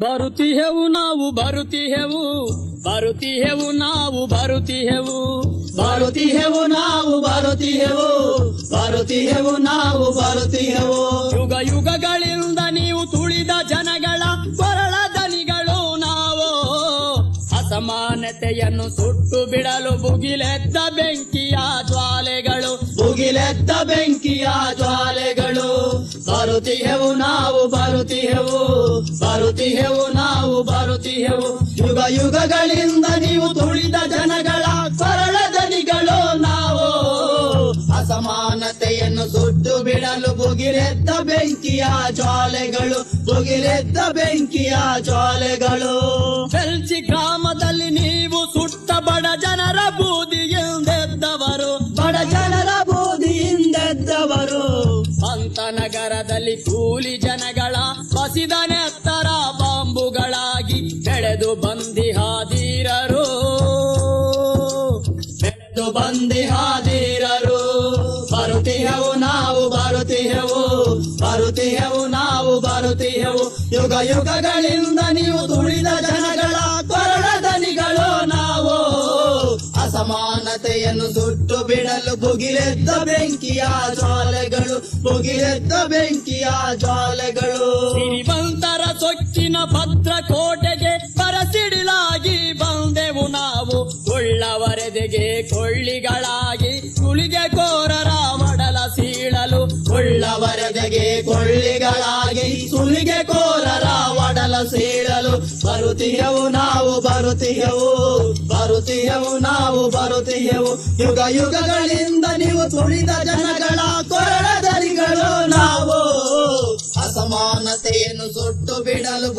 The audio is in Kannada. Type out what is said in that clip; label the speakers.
Speaker 1: ಬರುತ್ತಿಹೆವು ನಾವು ಬರುತ್ತಿಹೆವು ಬರುತ್ತಿಹೆವು ನಾವು ಬರುತ್ತಿಹೆವು
Speaker 2: ಬರುತ್ತಿಹೆವು ನಾವು ಬರುತ್ತಿಹೆವು ಬರುತ್ತಿಹೆವು ನಾವು ಬರುತ್ತಿಹೆವು
Speaker 1: ಯುಗ ಯುಗಗಳಿಂದ ನೀವು ತುಳಿದ ಜನಗಳ ಕೊರಳ ದನಿಗಳು ನಾವು. ಅಸಮಾನತೆಯನ್ನು ಸುಟ್ಟು ಬಿಡಲು ಬುಗಿಲೆದ್ದ ಬೆಂಕಿಯ ಜ್ವಾಲೆಗಳು.
Speaker 2: ಬುಗಿಲೆದ್ದ ಬೆಂಕಿಯ ಜ್ವಾಲೆಗಳು. ಬರುತ್ತಿಹೆವು ನಾವು ಬರುತ್ತಿಹೆವು ಬರುತ್ತಿಹೆವು ನಾವು ಬರುತ್ತಿಹೆವು. ಯುಗ ಯುಗಗಳಿಂದ ನೀವು ತುಳಿದ ಜನಗಳ ಸರಳ ದನಿಗಳು ನಾವು. ಅಸಮಾನತೆಯನ್ನು ಸುಟ್ಟು ಬಿಡಲು ಬುಗಿಲೆದ್ದ ಬೆಂಕಿಯ ಜ್ವಾಲೆಗಳು ಬುಗಿಲೆದ್ದ ಬೆಂಕಿಯ ಜ್ವಾಲೆಗಳು.
Speaker 1: ಬೆಲ್ಚಿ ಗ್ರಾಮದಲ್ಲಿ ನೀವು ಸುಟ್ಟ ಬಡ ಜನರ ಬೂದಿಗೆಂದೆದ್ದವರು
Speaker 2: ಬಡ ಜನರ ಬೂದಿಯಿಂದೆದ್ದವರು.
Speaker 1: ನಗರದಲ್ಲಿ ಕೂಲಿ ಜನಗಳ ಬಸಿದ ನೆತ್ತರ ಬಾಂಬುಗಳಾಗಿ ಬೆಳೆದು ಬಂದಿಹಾದೀರರು.
Speaker 2: ಬೆಳೆದು ಬಂದಿಹಾದೀರರು. ಬರುತ್ತಿಹೆವು ನಾವು ಬರುತ್ತಿಹೆವು. ಬರುತ್ತಿಹೆವು ನಾವು ಬರುತ್ತಿಹೆವು. ಯುಗ ಯುಗಗಳಿಂದ ನೀವು ತುಳಿದ ಜನಗಳ ಅಸಮಾನತೆಯನ್ನು ಸುಟ್ಟು ಬಿಡಲು ಬುಗಿಲೆದ್ದ ಬೆಂಕಿಯ ಜ್ವಾಲೆಗಳು ಬುಗಿಲೆದ್ದ ಬೆಂಕಿಯ ಜ್ವಾಲೆಗಳು.
Speaker 1: ಶ್ರೀಮಂತರ ಸೊಕ್ಕಿನ ಭದ್ರ ಕೋಟೆಗೆ ಬರಸಿಡಿಲಾಗಿ ಬಂದೆವು ನಾವು. ಕೊಳ್ಳವರೆದೆಗೆ ಕೊಳ್ಳಿಗಳಾಗಿ ಕುಳಿಗೆ ಕೋರರ ಮಡಲ ಸೀಳಲು.
Speaker 2: ಕೊಳ್ಳವರೆದೆಗೆ ಕೊಳ್ಳಿಗಳಾಗಿ ಸುಲಿಗೆ ಕೋರರ ಮಡಲ ಸೀಳಲು. ಬರುತ್ತಿಯವು ನಾವು ಬರುತ್ತಿಹೆವು ಬರುತ್ತಿಹೆವು ನಾವು ಬರುತ್ತೀಯವು. ಯುಗ ಯುಗಗಳಿಂದ ನೀವು ತುಳಿದ ಜನಗಳ ಕೊರಳ ನಾವು. ಅಸಮಾನತೆಯನ್ನು ಸುಟ್ಟು ಬಿಡಲು